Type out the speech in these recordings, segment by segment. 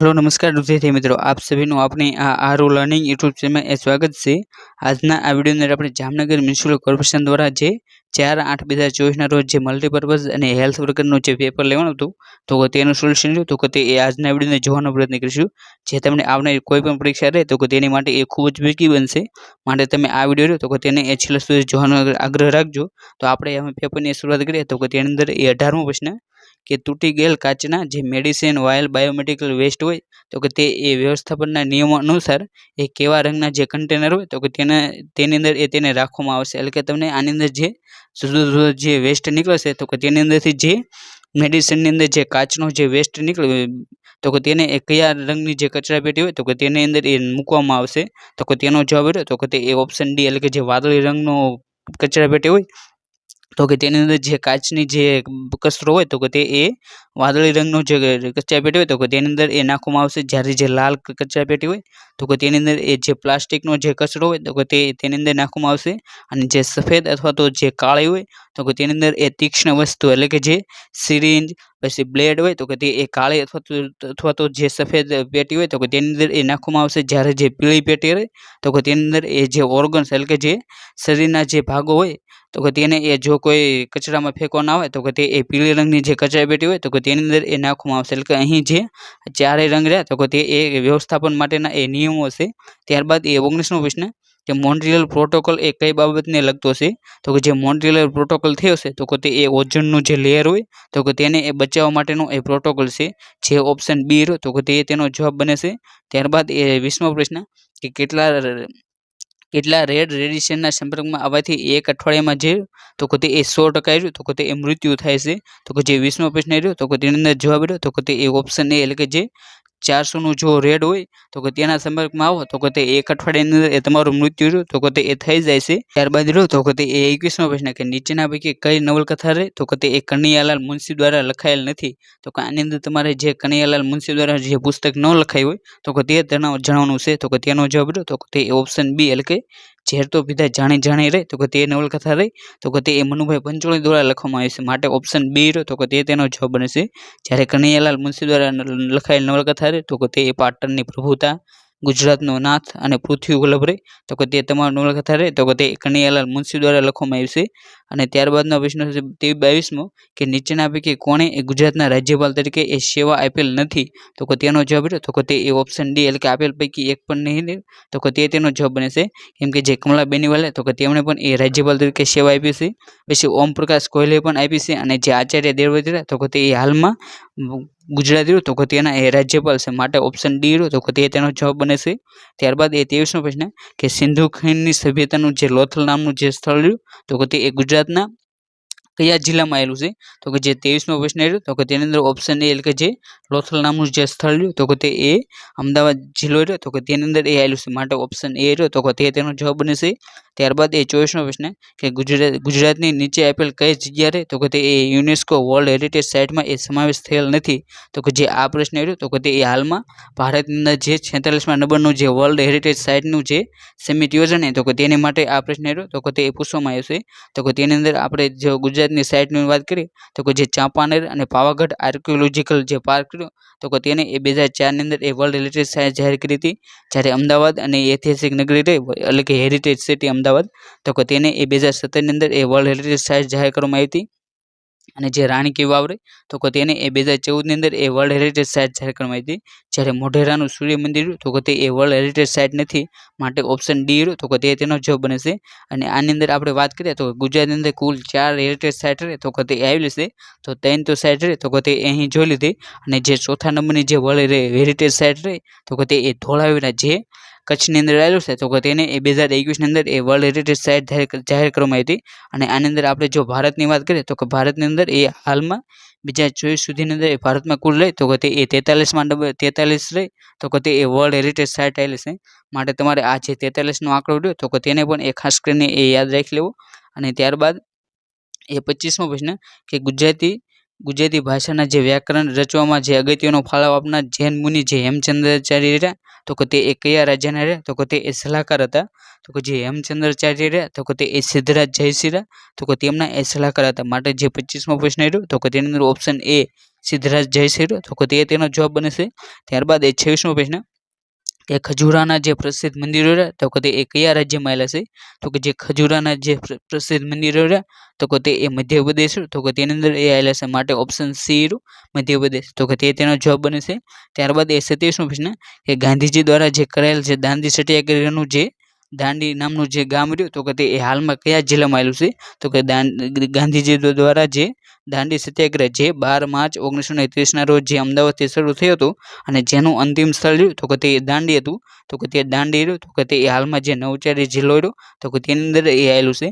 Hello, નમસ્કાર વિદ્યાર્થી મિત્રો. આપ સભીનું આપણી આ આરુ લર્નિંગ યુટ્યુબ ચેનલમાં સ્વાગત છે. આજના આ વિડીયોની અંદર આપણે જામનગર મ્યુનિસિપલ કોર્પોરેશન દ્વારા જે ચાર આઠ બે હજાર ચોવીસના રોજ જે મલ્ટીપર્પઝ અને હેલ્થ વર્કરનું જે પેપર લેવાનું હતું, તો તેનું સોલ્યુશન રહ્યું તો તે એ આજના વિડીયોને જોવાનો પ્રયત્ન કરીશું. જે તમને આવનારી કોઈ પણ પરીક્ષા રહે, તો તેની માટે એ ખૂબ જ ઉપયોગી બનશે. માટે તમે આ વીડિયો રહ્યો તો તેને એ છેલ્લા સુધી જોવાનો આગ્રહ રાખજો. તો આપણે હવે પેપરની શરૂઆત કરીએ, તો તેની અંદર એ અઢારમો પ્રશ્ન કે તૂટી ગયેલ કાચના જે મેડિસિન વાયલ બાયોમેડિકલ વેસ્ટ હોય, તો કે તે એ વ્યવસ્થાપનના નિયમો અનુસાર એ કેવા રંગના જે કન્ટેનર હોય, તો કે તેને, તેની અંદર એ તેને રાખવામાં આવશે. એટલે કે તમને આની અંદર જે જુદા જુદા જે વેસ્ટ નીકળશે, તો કે તેની અંદરથી જે મેડિસિનની અંદર જે કાચનો જે વેસ્ટ નીકળે, તો કે તેને એ કયા રંગની જે કચરા પેટી હોય, તો કે તેની અંદર એ મૂકવામાં આવશે. તો કે તેનો જવાબ રહ્યો તો કે તે એ ઓપ્શન ડી, એટલે કે જે વાદળી રંગનો કચરા પેટી હોય તો કે તેની અંદર જે કાચની જે કચરો હોય તો કે તે એ વાદળી રંગનો જે કચરાપેટી હોય તો કે તેની અંદર એ નાખવામાં આવશે. જ્યારે જે લાલ કચરાપેટી હોય તો કે તેની અંદર એ જે પ્લાસ્ટિકનો જે કચરો હોય તો કે તે તેની અંદર નાખવામાં આવશે. અને જે સફેદ અથવા તો જે કાળી હોય તો કે તેની અંદર એ તીક્ષ્ણ વસ્તુ એટલે કે જે સિરિંજ, પછી બ્લેડ હોય તો કે તે એ કાળી અથવા તો અથવા તો જે સફેદ પેટી હોય તો કે તેની અંદર એ નાખવામાં આવશે. જ્યારે જે પીળી પેટી હોય તો કે તેની અંદર એ જે ઓર્ગન્સ એટલે કે જે શરીરના જે ભાગો હોય તો કે તેને એ જો કોઈ કચરામાં ફેંકવાના હોય તો કે તે એ પીળી રંગની જે કચરાપેટી હોય તો કે તેની અંદર એ નાખવામાં આવશે. એટલે કે અહીં જે ચારેય રંગ રહ્યા તો કે તે એ વ્યવસ્થાપન માટેના એ નિયમો છે ત્યારબાદ એ ઓગણીસમો પ્રશ્ન, કે મોન્ટ્રિયલ પ્રોટોકોલ એ કઈ બાબતને લગતો છે? તો કે જે મોન્ટ્રિયલ પ્રોટોકોલ થયો છે તો કે તે એ ઓઝોનનું જે લેયર હોય તો કે તેને એ બચાવવા માટેનો એ પ્રોટોકોલ છે. જે ઓપ્શન બી રહ્યો તો કે તે તેનો જવાબ બને છે. ત્યારબાદ એ વીસમો પ્રશ્ન, કે કેટલા કેટલા રેડ રેડિયેશનના સંપર્કમાં આવવાથી એક અઠવાડિયામાં જે, તો કે તે એ સો ટકા રહ્યું તો કે એ મૃત્યુ થાય છે, તો કે જે વીસમો પ્રશ્ન રહ્યો, તો કે તેની અંદર જવાબ રહ્યો તો કે તે એ ઓપ્શન એ એટલે કે જે ચારસોનું જો રેડ હોય, તો કે તેના સંપર્કમાં આવો, તો કે તે એક અઠવાડિયાની અંદર એ તમારું મૃત્યુ રહ્યું તો કે તે એ થઈ જાય છે. ત્યારબાદ રહ્યો, તો કે તે એ એકવીસમો પ્રશ્ન કે નીચેના પૈકી કઈ નવલકથા રહે, તો કે તે એ કનૈયાલાલ મુનશી દ્વારા લખાયેલ નથી. તો કે આની અંદર તમારે જે કનૈયાલાલ મુનશી દ્વારા જે પુસ્તક ન લખાયું હોય, તો કે તે જણાવવાનું છે, તો કે તેનો જવાબ રહ્યો, તો કે તે ઓપ્શન બી એટલે કે ઝેર તો પીધા જાણી જાણી રહે, તો કે તે નવલકથા રહી, તો કે તે એ મનુભાઈ પંચોળી દ્વારા લખવામાં આવી છે. માટે ઓપ્શન બી રહ્યો, તો કે તે તેનો જવાબ બનશે જ્યારે કનૈયાલાલ મુનશી દ્વારા લખાયેલ નવલકથા રહે, તો કે તે પાટણની પ્રભુતા, ગુજરાતનો નાથ અને પૃથ્વી વલ્લભ રહે, તો કે તે તમારું નવલકથા રહે, તો કે તે કનૈયાલાલ મુનશી દ્વારા લખવામાં આવ્યું છે. અને ત્યારબાદનો પ્રશ્ન છે તે બાવીસમો કે નીચેના પૈકી કોણે ગુજરાતના રાજ્યપાલ તરીકે એ સેવા આપેલ નથી? તો કે તેનો જવાબ રહ્યો તો કે તે એ ઓપ્શન ડી એટલે કે આપેલ પૈકી એક પણ નહીં તો કે તે તેનો જવાબ બને છે. કેમ કે જે કમલા બેનીવાલે, તો કે તેમણે પણ એ રાજ્યપાલ તરીકે સેવા આપી છે. પછી ઓમ પ્રકાશ કોહલીએ પણ આપી છે અને જે આચાર્ય દેવવ્રત તો કે તે હાલમાં ગુજરાતી રહ્યું. તો કે તેના એ રાજ્યપાલ છે માટે ઓપ્શન ડી રહ્યું. તો કે તે તેનો જવાબ બને છે. ત્યારબાદ એ તેવીસનો પ્રશ્ન કે સિંધુ ખીણની સભ્યતાનું જે લોથલ નામનું જે સ્થળ રહ્યું, તો કે તે એ ગુજરાતના કયા જિલ્લામાં આવેલું છે? તો કે જે ત્રેવીસમો પ્રશ્ન રહ્યો તો કે તેની અંદર ઓપ્શન એ એટલે કે જે લોથલ નામનું જે સ્થળ રહ્યું, તો કે તે એ અમદાવાદ જિલ્લો રહ્યો, તો કે તેની અંદર એ આવેલું છે. માટે ઓપ્શન એ રહ્યો, તો કે તે તેનો જવાબ બનશે ત્યારબાદ એ ચોવીસમો પ્રશ્ન કે ગુજરાત, ગુજરાતની નીચે આપેલ કઈ જગ્યા રહે? તો કે તે એ યુનેસ્કો વર્લ્ડ હેરિટેજ સાઇટમાં એ સમાવેશ થયેલ નથી. તો કે જે આ પ્રશ્ન આવ્યો, તો કે એ હાલમાં ભારતના જે છેતાલીસમાં નંબરનું જે વર્લ્ડ હેરિટેજ સાઇટનું જે સમિટ યોજાને તો કે તેની માટે આ પ્રશ્ન આવ્યો, તો કે તે પૂછવામાં આવ્યો છે તો કે તેની અંદર આપણે જો ગુજરાતની સાઇટની વાત કરીએ, તો કે જે ચાંપાનેર અને પાવાગઢ આર્કિયોલોજીકલ જે પાર્ક રહ્યો, તો કે તેને એ બે હજાર ચારની અંદર એ વર્લ્ડ હેરિટેજ સાઇટ જાહેર કરી હતી. જ્યારે અમદાવાદ અને ઐતિહાસિક નગરી રહી, એટલે કે હેરિટેજ સિટી અમદાવાદ તો કે તેને એ બે હજાર સત્તરની અંદર એ વર્લ્ડ હેરિટેજ સાઇટ જાહેર કરવામાં આવી હતી. અને જે રાણી કી વાવરે, તો કે તેને એ બે હજાર ચૌદની અંદર એ વર્લ્ડ હેરિટેજ સાઇટ જાહેર કરવામાં આવી હતી. જ્યારે મોઢેરાનું સૂર્ય મંદિર, તો કે તે એ વર્લ્ડ હેરિટેજ સાઇટ નથી, માટે ઓપ્શન ડી રહ્યું, તો કે તે તેનો જવાબ બને છે અને આની અંદર આપણે વાત કરીએ, તો ગુજરાતની અંદર કુલ ચાર હેરિટેજ સાઇટ રહે, તો કે તે આવેલી છે. તો ત્રણ તો સાઇટ રહે, તો કે તે અહીં જોઈ લીધી. અને જે ચોથા નંબરની જે વર્લ્ડ હેરિટેજ સાઇટ રહે, તો કે તે એ ધોળાવીરા જે કચ્છની અંદર આવેલું છે. તો કે તેને એ બે હજાર એકવીસની અંદર એ વર્લ્ડ હેરિટેજ સાઇટ જાહેર કરવામાં હતી. અને આની અંદર આપણે જો ભારતની વાત કરીએ તો કે ભારતની અંદર એ હાલમાં બીજા ચોવીસ સુધીની અંદર એ ભારતમાં કુલ રહે. તો કે તે એ તેતાલીસમાં નંબર તેતાલીસ રહે. તો કે તે એ વર્લ્ડ હેરિટેજ સાઇટ આવેલી છે. માટે તમારે આ જે તેતાલીસનો આંકડો રહ્યો તો કે તેને પણ એ ખાસ કરીને એ યાદ રાખી લેવો. અને ત્યારબાદ એ પચીસમો પ્રશ્ન કે ગુજરાતી ગુજરાતી ભાષાના જે વ્યાકરણ રચવામાં જે અગત્યનો ફાળો આપનાર જૈન મુનિ જે હેમચંદ્રાચાર્ય રહ્યા તો કે તે એ કયા રાજાના રહ્યા તો કે તે એ સલાહકાર હતા. તો કે જે હેમચંદ્રાચાર્ય રહ્યા, તો કે તે એ સિદ્ધરાજ જયસિંહ તો કે તેમના એ સલાહકાર હતા. માટે જે પચીસમો પ્રશ્ન રહ્યો તો કે તેની અંદર ઓપ્શન એ સિદ્ધરાજ જયસિંહ તો કે તે તેનો જવાબ બને છે ત્યારબાદ એ છવ્વીસમો પ્રશ્ન કે ખજુરાના જે પ્રસિદ્ધ મંદિરો રહ્યા, તો કે એ કયા રાજ્યમાં આવેલા છે? તો કે જે ખજૂરાના જે પ્રસિદ્ધ મંદિરો રહ્યા, તો કે તે એ મધ્યપ્રદેશ, તો કે તેની અંદર એ આવેલા છે માટે ઓપ્શન સી રહ્યું મધ્યપ્રદેશ. તો કે તે તેનો જવાબ બને છે. ત્યારબાદ એ સત્યાવીસમો પ્રશ્ન કે ગાંધીજી દ્વારા જે કરાયેલ છે દાંડી સત્યાગ્રહનું જે દાંડી નામનું જે ગામ રહ્યું, તો કે તે હાલમાં કયા જિલ્લામાં આવેલું છે? તો કે ગાંધીજી દ્વારા જે દાંડી સત્યાગ્રહ, જે બાર માર્ચ ઓગણીસો ને ત્રીસના રોજ જે અમદાવાદથી શરૂ થયો હતો અને જેનું અંતિમ સ્થળ રહ્યું, તો કે તે દાંડી હતું. તો કે તે દાંડી રહ્યું, તો કે તે હાલમાં જે નવચારી જિલ્લો રહ્યો, તો કે તેની અંદર એ આવેલું છે.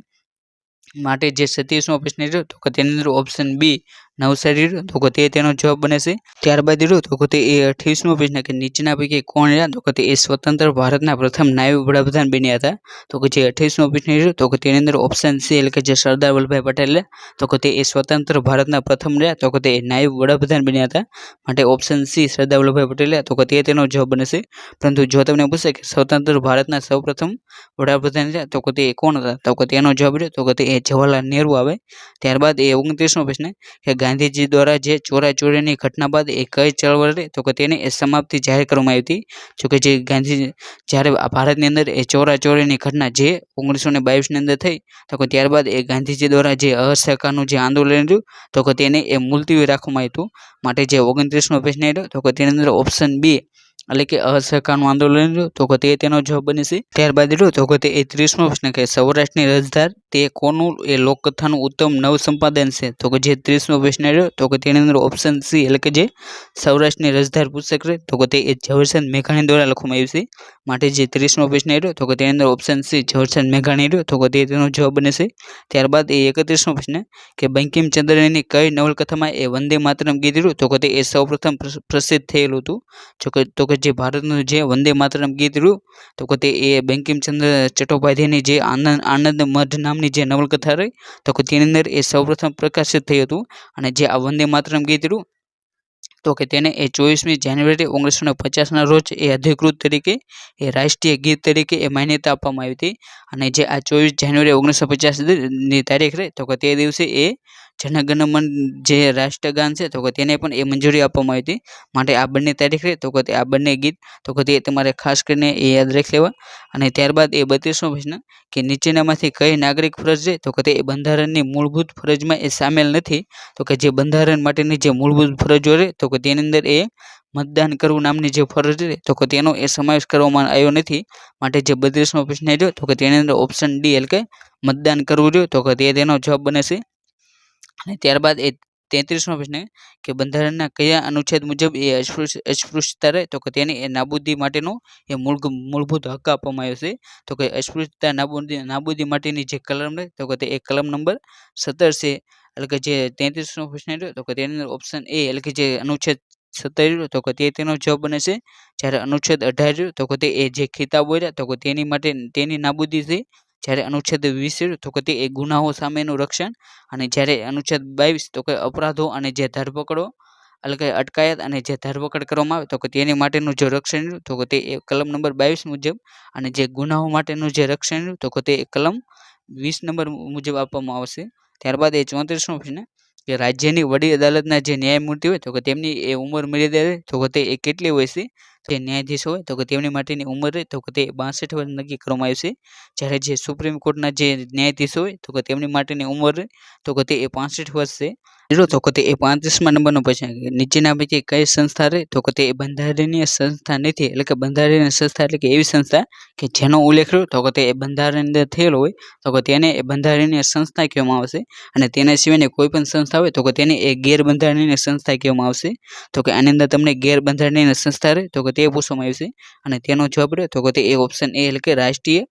માટે જે સતીશનો ઓપ્શન રહ્યો, તો કે તેની અંદર ઓપ્શન બી નવસારી રહ્યું તો તે તેનો જવાબ બને છે ત્યારબાદ રહ્યું તો તે એ અઠ્યાવીસમો પ્રશ્ન કે નીચેના પૈકી કોણ રહ્યા તો તે એ સ્વતંત્ર ભારતના પ્રથમ નાયબ વડાપ્રધાન બન્યા હતા તો કે જે અઠ્યાવીસમો પ્રશ્ન રહ્યો તો તેની અંદર ઓપ્શન સી એટલે કે જે સરદાર વલ્લભભાઈ પટેલ તો કે તે એ સ્વતંત્ર ભારતના પ્રથમ રહ્યા તો કે તે નાયબ વડાપ્રધાન બન્યા હતા માટે ઓપ્શન સી સરદાર વલ્લભભાઈ પટેલ તો કે તે તેનો જવાબ બને પરંતુ જો તમને પૂછે કે સ્વતંત્ર ભારતના સૌપ્રથમ વડાપ્રધાન રહ્યા તો કે તે કોણ હતા તો કે તેનો જવાબ રહ્યો તો કે એ જવાહરલાલ નહેરુ આવે ત્યારબાદ એ ઓગણત્રીસમો પ્રશ્ન કે ગાંધીજી દ્વારા જે ચોરાચોરીની ઘટના બાદ એ કઈ ચળવળ તો કે તેની એ સમાપ્તિ જાહેર કરવામાં આવી હતી. જો કે જે ગાંધી જ્યારે ભારતની અંદર એ ચોરાચોરીની ઘટના જે ઓગણીસો ને બાવીસની અંદર થઈ, તો કે ત્યારબાદ એ ગાંધીજી દ્વારા જે અસહકારનું જે આંદોલન રહ્યું, તો કે તેને એ મુલતવી રાખવામાં આવ્યું માટે જે ઓગણત્રીસમો પ્રશ્ન રહ્યો તો કે તેની અંદર ઓપ્શન બી એટલે કે અસહકારનું આંદોલન રહ્યું, તો કે તે તેનો જવાબ બને છે. ત્યારબાદ રહ્યો, તો કે તે ત્રીસમો પ્રશ્ન કે સૌરાષ્ટ્રની રજધાર, તે કોનું, એ લોકકથાનું ઉત્તમ નવ સંપાદન છે? તો કે જે ત્રીસમો પ્રશ્ન રહ્યો, તો કે તેની અંદર ઓપ્શન સી એટલે કે જે સૌરાષ્ટ્રની રજધાર પુસ્તક રહે તો કે તે એ ઝવેરચંદ મેઘાણી દ્વારા લખવામાં આવ્યું છે. માટે જે ત્રીસમો પ્રશ્ન રહ્યો, તો કે તેની અંદર ઓપ્શન સી ઝવેરચંદ મેઘાણી રહ્યો, તો કે તે તેનો જવાબ બને છે. ત્યારબાદ એ એકત્રીસમો પ્રશ્ન કે બંકિમચંદ્રની કઈ નવલકથામાં એ વંદે માતરમ ગીત રહ્યું, તો કે તે એ સૌપ્રથમ પ્રસ- પ્રસિદ્ધ થયેલું હતું. જો કે, તો કે જે ભારતનું જે વંદે માતરમ ગીત રહ્યું, તો કે તે એ બંકિમચંદ્ર ચટ્ટોપાધ્યાયની જે આનંદ આનંદ મઢ નામની જે નવલકથા રહી, તો કે તેની અંદર એ સૌપ્રથમ પ્રકાશિત થયું હતું. અને જે આ વંદે માતરમ ગીત રહ્યું, તો કે તેને એ ચોવીસમી જાન્યુઆરી ઓગણીસો ને પચાસના રોજ એ અધિકૃત તરીકે, એ રાષ્ટ્રીય ગીત તરીકે એ માન્યતા આપવામાં આવી હતી. અને જે આ ચોવીસ જાન્યુઆરી ઓગણીસો પચાસની તારીખ રહી, તો કે તે દિવસે એ જનગણમન જે રાષ્ટ્રગાન છે, તો કે તેને પણ એ મંજૂરી આપવામાં આવી હતી. માટે આ બંને તારીખ રહે તો કે આ બંને ગીત, તો કે તે તમારે ખાસ કરીને એ યાદ રાખી લેવા. અને ત્યારબાદ એ બત્રીસમો પ્રશ્ન, કે નીચેનામાંથી કઈ નાગરિક ફરજ છે? તો કે તે બંધારણની મૂળભૂત ફરજમાં એ સામેલ નથી. તો કે જે બંધારણ માટેની જે મૂળભૂત ફરજો રહે તો કે તેની અંદર એ મતદાન કરવું નામની જે ફરજ રહે તો કે તેનો એ સમાવેશ કરવામાં આવ્યો નથી. માટે જે બત્રીસમો પ્રશ્ન જો તો કે તેની અંદર ઓપ્શન ડી એટલે કે મતદાન કરવું જોઈએ તો કે તે તેનો જવાબ બને છે. અને ત્યારબાદ એ તેત્રીસમો પ્રશ્ન કે બંધારણના કયા અનુચ્છેદ મુજબ એ અસ્પૃશ્ય અસ્પૃશ્યતા રહે? તો કે તેની નાબૂદી માટેનો એ મૂળ મૂળભૂત હક આપવામાં આવ્યો છે. તો કે અસ્પૃશ્યતા નાબૂદી નાબૂદી માટેની જે કલમ રહે, તો કે તે એ કલમ નંબર સત્તર છે. એટલે કે જે તેત્રીસમો પ્રશ્ન રહ્યો તો કે તેની ઓપ્શન એ એટલે કે જે અનુચ્છેદ સત્તર રહ્યો તો કે તે તેનો જવાબ બને છે. જ્યારે અનુચ્છેદ અઢાર રહ્યો તો કે તે એ જે ખિતાબો રહ્યા તો કે તેની માટે, તેની નાબૂદી છે જ્યારે અનુચ્છેદ વીસ તો કે તે ગુનાઓ સામેનું રક્ષણ અને જ્યારે અનુચ્છેદ બાવીસ તો કે અપરાધો અને જે ધરપકડો, એટલે કે અટકાયત અને જે ધરપકડ કરવામાં આવે તો કે તેની માટેનું જે રક્ષણ તો કે તે કલમ નંબર બાવીસ મુજબ અને જે ગુનાઓ માટેનું જે રક્ષણ તો કે તે કલમ વીસ નંબર મુજબ આપવામાં આવશે. ત્યારબાદ એ ચોત્રીસમો પ્રશ્ન કે રાજ્યની વડી અદાલતના જે ન્યાયમૂર્તિ હોય તો કે તેમની એ ઉંમર મર્યાદા તો કે તે કેટલી હોય છે? જે ન્યાયાધીશ હોય તો કે તેમની માટેની ઉંમર તો કે તે બાસઠ વર્ષ નક્કી કરવામાં આવી છે જ્યારે જે સુપ્રીમ કોર્ટના જે ન્યાયાધીશ હોય તો કે તેમની માટેની ઉંમર તો કે તે એ પાંસઠ વર્ષ છે તો કે તે એ પાંત્રીસમાં નંબરનો પ્રશ્ન નીચેના પૈકી કઈ સંસ્થા રહે તો કે તે બંધારણીય સંસ્થા નથી એટલે કે બંધારણીય સંસ્થા એટલે કે એવી સંસ્થા કે જેનો ઉલ્લેખ રહ્યો તો કે તે અંદર થયેલો હોય તો કે તેને એ બંધારણીય સંસ્થા કહેવામાં આવશે અને તેના સિવાયની કોઈ પણ સંસ્થા હોય તો કે તેને એ ગેરબંધારણીય સંસ્થા કહેવામાં આવશે તો કે આની અંદર તમને ગેરબંધારણીય સંસ્થા રહે તો કે તે પૂછવામાં આવશે અને તેનો જવાબ રહ્યો, તો તે એ ઓપ્શન એ એટલે કે રાષ્ટ્રીય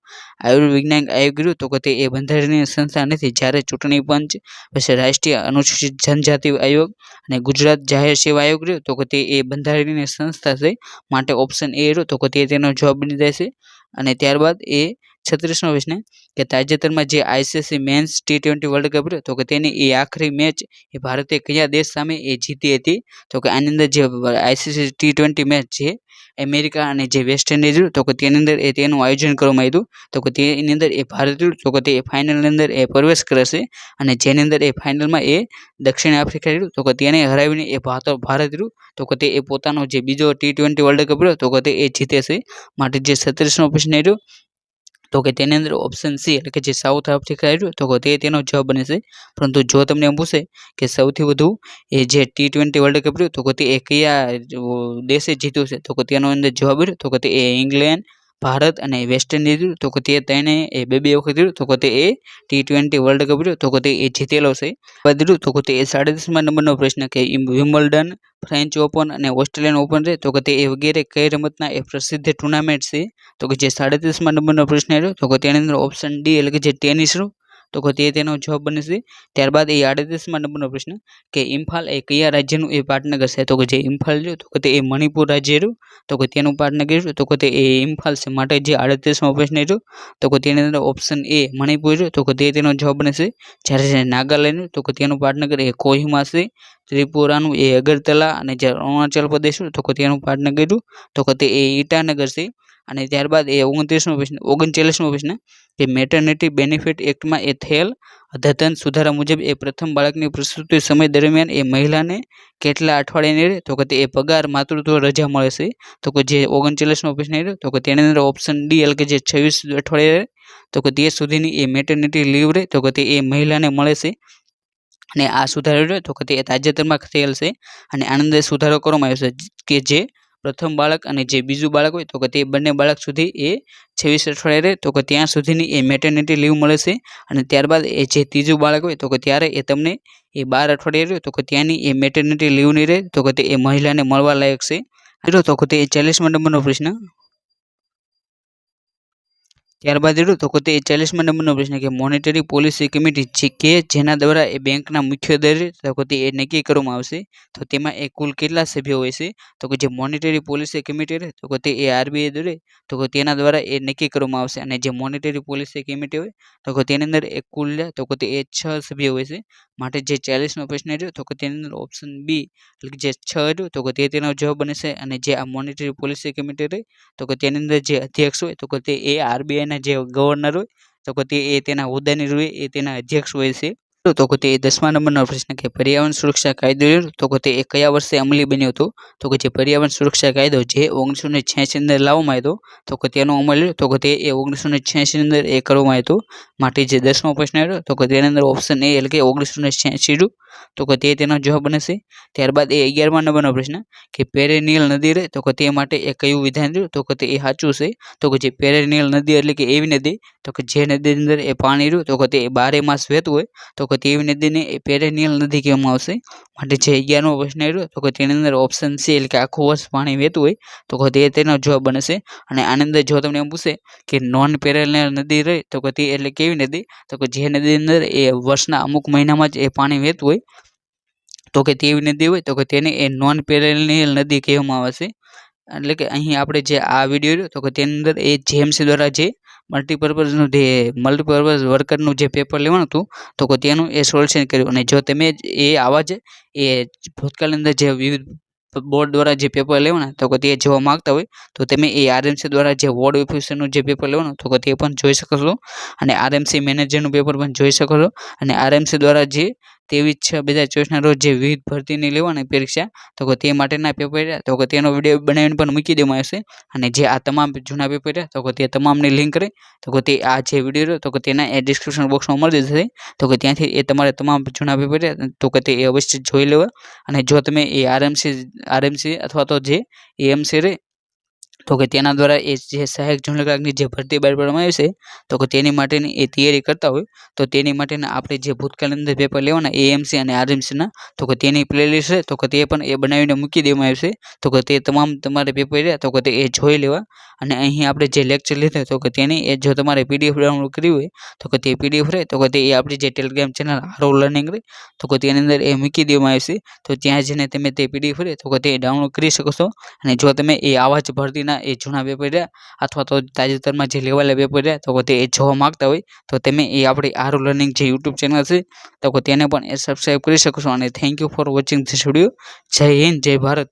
આયુર્વિજ્ઞાન આયોગ રહ્યું, તો તે એ બંધારણીય સંસ્થા નથી, જ્યારે ચૂંટણી પંચ, પછી રાષ્ટ્રીય અનુસૂચિત જનજાતિ આયોગ અને ગુજરાત જાહેર સેવા આયોગ રહ્યો, તો તે એ બંધારણીય સંસ્થા છે, માટે ઓપ્શન એ રહ્યો, તો તે તેનો જવાબ જાય છે અને ત્યારબાદ એ છત્રીસમો પ્રશ્ન કે તાજેતરમાં જે ICC men's T twenty world cup રહ્યો, તો કે તેની એ આખરી મેચ એ ભારતે કયા દેશ સામે એ જીતી હતી, તો કે આની અંદર જે આઈસીસી ટી ટ્વેન્ટી મેચ છે, અમેરિકા અને જે વેસ્ટ ઇન્ડિઝ તો કે તેની અંદર એ તેનું આયોજન કરવામાં આવ્યું, તો કે તેની અંદર એ ભારત તો કે તે ફાઇનલની અંદર એ પ્રવેશ કરશે અને જેની અંદર એ ફાઇનલમાં એ દક્ષિણ આફ્રિકા રહ્યું, તો કે તેને હરાવીને એ ભારત ભારત રહ્યું, તો કે તે એ પોતાનો જે બીજો ટી ટ્વેન્ટી વર્લ્ડ કપ રહ્યો, તો કે તે એ જીતે છે માટે જે છત્રીસનો પ્રશ્ન રહ્યો તો કે તેની અંદર ઓપ્શન સી એટલે કે જે સાઉથ આફ્રિકા રહ્યું તો કે તે તેનો જવાબ બનશે પરંતુ જો તમને એમ પૂછે કે સૌથી વધુ એ જે ટી ટ્વેન્ટી વર્લ્ડ કપ રહ્યું તો કે તે કયા દેશે જીત્યું છે તો કે તેનો અંદર જવાબ રહ્યો તો કે તે એ ઇંગ્લેન્ડ ભારત અને વેસ્ટ ઇન્ડિઝ તો કે તે તેને એ બે બે વખત રહ્યું તો કે તે એ ટી ટ્વેન્ટી વર્લ્ડ કપ રહ્યો તો કે તે એ જીતેલો છે. વધ્યું તો કે તે એ સાડત્રીસમાં નંબરનો પ્રશ્ન કે વિમ્બલ્ડન ફ્રેન્ચ ઓપન અને ઓસ્ટ્રેલિયન ઓપન છે, તો કે તે એ વગેરે કઈ રમતના એ પ્રસિદ્ધ ટુર્નામેન્ટ છે, તો કે જે સાડત્રીસમાં નંબરનો પ્રશ્ન રહ્યો તો કે તેની અંદર ઓપ્શન ડી એટલે કે જે ટેનિસ રહ્યું તો તે તેનો જવાબ બનશે ત્યારબાદ એ આડત્રીસમાં નંબરનો પ્રશ્ન, કે ઇમ્ફાલ એ કયા રાજ્યનું એ પાટનગર છે? તો કે જે ઇમ્ફાલ રહ્યું તો તે એ મણિપુર રાજ્ય રહ્યું. તો કે તેનું પાટનગર રહ્યું. તો તે એ ઇમ્ફાલ છે. માટે જે આડત્રીસમો પ્રશ્ન રહ્યો, તો કે તેની અંદર ઓપ્શન એ મણિપુર રહ્યું. તો કે તે તેનો જવાબ બનશે જ્યારે છે નાગાલેન્ડ તો કે તેનું પાટનગર એ કોહિમા છે. ત્રિપુરાનું એ અગરતલા અને જે અરુણાચલ પ્રદેશ તો કે તેનું પાટનગર રહ્યું. તો કે તે એ ઈટાનગર છે. અને ત્યારબાદ એ ઓગણત્રીસમો પ્રશ્ન, ઓગણચાલીસમો પ્રશ્ન કે મેટર્નિટી બેનિફિટ એક્ટમાં એ થયેલ અદ્યતન સુધારા મુજબ એ પ્રથમ બાળકની પ્રસૂતિ સમય દરમિયાન એ મહિલાને કેટલા અઠવાડિયાની રહે? તો કે એ પગાર માતૃત્વ રજા મળે છે. તો કે જે ઓગણચાલીસમો પ્રશ્ન રહ્યો, તો કે તેની અંદર ઓપ્શન ડી એટલે કે જે છવ્વીસ અઠવાડિયા રહે, તો કે તે સુધીની એ મેટર્નિટી લીવ રહે, તો કે તે એ મહિલાને મળે છે. અને આ સુધારો રહ્યો, તો કે તે તાજેતરમાં થયેલ છે. અને આની સુધારો કરવામાં આવ્યો છે, કે જે પ્રથમ બાળક અને જે બીજું બાળક હોય, તો કે તે બંને બાળક સુધી એ છવ્વીસ અઠવાડિયે રહે, તો કે ત્યાં સુધીની એ મેટર્નિટી લીવ મળે છે અને ત્યારબાદ એ જે ત્રીજું બાળક હોય, તો કે ત્યારે એ તમને એ બાર અઠવાડિયે રહ્યો તો કે ત્યાંની એ મેટર્નિટી લીવ નહીં રહે, તો કે તે એ મહિલાને મળવા લાયક છે. રહ્યો તો કે તે ચાલીસમા નંબરનો પ્રશ્ન. ત્યારબાદ રહ્યું તો તે ચાલીસમાં નંબરનો પ્રશ્ન કે મોનેટરી પોલિસી કમિટી છે કે જેના દ્વારા એ બેંકના મુખ્ય દર તો તે એ નક્કી કરવામાં આવશે તો તેમાં એ કુલ કેટલા સભ્યો હોય છે તો કે જે મોનેટરી પોલિસી કમિટી રહે તો તે એ આરબીઆઈ દરે તો તેના દ્વારા એ નક્કી કરવામાં આવશે અને જે મોનેટરી પોલિસી કમિટી હોય તો તેની અંદર એ કુલ તો તે એ છ સભ્યો હોય છે માટે જે ચાલીસનો પ્રશ્ન રહ્યો તો તેની અંદર ઓપ્શન બી એટલે જે છ રહ્યો તો તે તેનો જવાબ બનશે અને જે આ મોનેટરી પોલિસી કમિટી રહે તો તેની અંદર જે અધ્યક્ષ હોય તો તે એ આરબીઆઈના જે ગવર્નર હોય, તો કે તે, એ તેના હોદ્દાની રૂએ એ તેના અધ્યક્ષ હોય છે. તો કે તે દસમા નંબરનો પ્રશ્ન કે પર્યાવરણ સુરક્ષા કાયદો તો કે તે કયા વર્ષે અમલી બન્યો હતો તો કે જે પર્યાવરણ સુરક્ષા કાયદો જે ઓગણીસો ને છ્યાસી અંદર લાવવામાં આવ્યો તો કે તેનો અમલ તો કે તે એ ઓગણીસો ને છ્યાસી અંદર એ કરવામાં આવ્યો માટે જે દસમો પ્રશ્ન આવ્યો તો કે તેની અંદર ઓપ્શન એ એટલે કે ઓગણીસો ને છ્યાસી તો કે તે તેનો જવાબ બનશે ત્યારબાદ એ અગિયારમા નંબરનો પ્રશ્ન કે પેરેનિયલ નદી રહે તો કે તે માટે એ કયું વિધાન રહ્યું તો કે એ સાચું છે તો કે જે પેરેનિયલ નદી એટલે કે એવી નદી તો કે જે નદીની અંદર એ પાણી રહ્યું તો કે તે બારે માસ વહેતું હોય તો કે તેવી નદીને એ પેરેનિયલ નદી કહેવામાં આવશે. માટે જે અગિયારમો પ્રશ્ન આવ્યો તો કે તેની અંદર ઓપ્શન સી એટલે કે આખું વર્ષ પાણી વહેતું હોય, તો કે તે તેનો જવાબ બનશે. અને આની અંદર જો તમને એમ પૂછે કે નોન પેરેનિયલ નદી રહે, તો કે તે એટલે કેવી નદી? તો કે જે નદીની અંદર એ વર્ષના અમુક મહિનામાં જ એ પાણી વહેતું હોય, તો કે તેવી નદી હોય, તો કે તેને એ નોન પેરેનિયલ નદી કહેવામાં આવે છે. એટલે કે અહીં આપણે જે આ વીડિયો તો કે તેની અંદર એ જેમ્સ દ્વારા જે મલ્ટીપર્પઝનું જે મલ્ટીપર્પઝ વર્કરનું જે પેપર લેવાનું હતું, તો તેનું એ સોલ્યુશન કર્યું. અને જો તમે એ આવા જ, એ ભૂતકાળની અંદર જે વિવિધ બોર્ડ દ્વારા જે પેપર લેવાના, તો તે જોવા માગતા હોય, તો તમે એ આરએમસી દ્વારા જે વોર્ડ ઓફિસરનું જે પેપર લેવાનું, તો તે પણ જોઈ શકો છો. અને આરએમસી મેનેજરનું પેપર પણ જોઈ શકો છો. અને આરએમસી દ્વારા જે ત્રેવીસ છ બે હજાર ચોવીસના રોજ જે વિવિધ ભરતીની લેવાની પરીક્ષા, તો કે તે માટેના પેપર રહ્યા તો કે તેનો વીડિયો બનાવીને પણ મૂકી દેવામાં આવશે. અને જે આ તમામ જૂના પેપર રહ્યા તો કે તે તમામની લિંક રહે તો કે તે આ જે વીડિયો રહ્યો તો કે તેના એ ડિસ્ક્રિપ્શન બોક્સમાં મળી જશે. તો કે ત્યાંથી એ તમારે તમામ જૂના પેપર તો કે તે અવશ્ય જોઈ લેવા. અને જો તમે એ આરએમસી આરએમસી અથવા તો જે એએમસી રહે તો કે તેના દ્વારા એ જે સહાયક ઝુંડકની જે ભરતી બહાર પાડવામાં આવી છે તો કે તેની માટેની એ તૈયારી કરતા હોય તો તેની માટેના આપણે જે ભૂતકાળની અંદર પેપર લેવાના એએમસી અને આરએમસીના તો કે તેની પ્લેલિસ્ટ છે તો કે તે પણ એ બનાવીને મૂકી દેવામાં આવશે તો કે તે તમામ તમારે પેપર રહ્યા તો કે તે એ જોઈ લેવા અને અહીં આપણે જે લેક્ચર લીધો તો કે તેની એ જો તમારે પીડીએફ ડાઉનલોડ કરવી હોય તો કે તે પીડીએફ રહે તો કે તે આપણી જે ટેલિગ્રામ ચેનલ આરો લર્નિંગ રહે તો કે તેની અંદર એ મૂકી દેવામાં આવશે તો ત્યાં જઈને તમે તે પીડીએફ રહે તો કે તે ડાઉનલોડ કરી શકો છો અને જો તમે એ આવા જ ભરતીના એના એ જૂના પેપર અથવા તો તાજેતરમાં જે લેવાયેલા પેપર રહ્યા તો તે એ જોવા માગતા હોય, તો તમે એ આપણી આરુ લર્નિંગ જે યુટ્યુબ ચેનલ છે, તો તેને પણ એ સબસ્ક્રાઈબ કરી શકો અને thank you for watching this video જય હિન્દ, જય ભારત.